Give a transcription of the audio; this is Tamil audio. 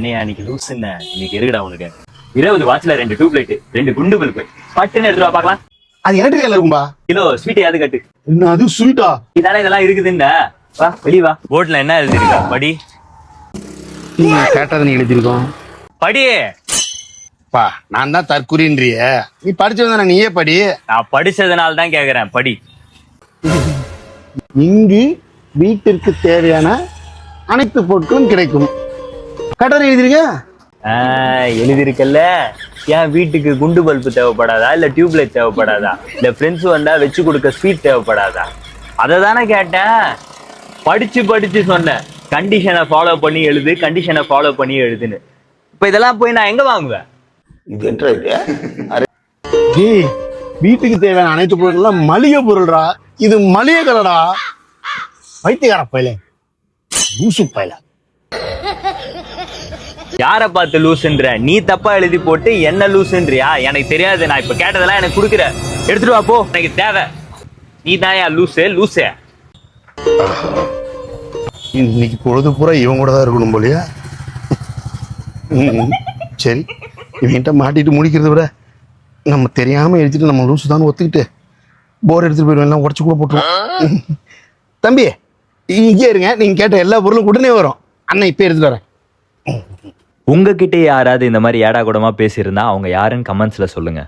என்னையா அன்னைக்கு லூசுன்ன இன்னைக்கு இருக்குடா உனக்கு? இருபது வாட்ச்ல ரெண்டு டியூப் லைட் ரெண்டு குண்டு பல்பு பட்டுன்னு எடுத்துட்டு வா பார்க்கலாம். அது எலக்ட்ரிக்கல் இருக்கும்பா. கிலோ ஸ்வீட் யாது கட்டு. என்ன அது ஸ்வீட்டா இதானே இதெல்லாம் இருக்குதுண்டா. வா வெளிய வா. போர்ட்ல என்ன எழுதிருக்கா படி. நீங்க கேட்டதை நீ எழுதியிருக்கோம். படி. பா நான் தான் தற்குறின்றிய. நீ படிச்சவன் நீயே படி. நான் படிச்சதுனால தான் கேக்குறேன் படி. இங்கு வீட்டிற்கு தேவையான அனைத்து பொருட்களும் கிடைக்கும். கட்டணம் எழுதிருக்க? ஆஹ், எழுதிருக்கல்ல? ஏன் வீட்டுக்கு குண்டு பல்பு தேவைப்படாதா? இல்ல டியூப் லைட் தேவைப்படாதா? இல்ல ஃப்ரெண்ட்ஸ் வந்தா வச்சு கொடுக்க ஸ்வீட் தேவைப்படாதா? அதை தானே கேட்டேன். படிச்சு படிச்சு சொன்னேன். கண்டிஷனை ஃபாலோ பண்ணி எழுது கண்டிஷனை ஃபாலோ பண்ணி எழுதுன்னு. இப்ப இதெல்லாம் போய் நான் எங்க வாங்குவேன்? இது என்ன வீட்டுக்கு தேவையான அனைத்து பொருட்களும் மளிகை பொருள்டா இது மளிகை கடைடா. வைத்தியகார பையல. லூசு பையல. யாரை பார்த்து லூசுன்ற? நீ தப்பா எழுதி போட்டு என்ன லூசுன்றியா? எனக்கு தெரியாது நான் இப்ப கேட்டதெல்லாம் எனக்கு கொடுக்குற. எடுத்துட்டு வா போ. எனக்கு தேவை. நீ தான் லூசு லூசு. இன்னைக்கு பொழுது பூரா இவன் கூட தான் இருக்கணும் போலியா. ம், சரி இவன்கிட்ட மாட்டிட்டு முடிக்கிறத விட நம்ம தெரியாம எழுதிட்டு நம்ம லூசு தான் ஒத்துக்கிட்டு போர் எடுத்துட்டு போயிடுவோம். எல்லாம் உடச்சு கூட போட்டுருவோம். தம்பி இங்கே இருங்க. நீங்கள் கேட்ட எல்லா பொருளும் உடனே வரும். அண்ணன் இப்போ எடுத்துட்டு வரேன். உங்ககிட்ட யாராவது இந்த மாதிரி ஏடா கூடமா பேசியிருந்தா அவங்க யாருன்னு கமெண்ட்ஸ்ல சொல்லுங்க.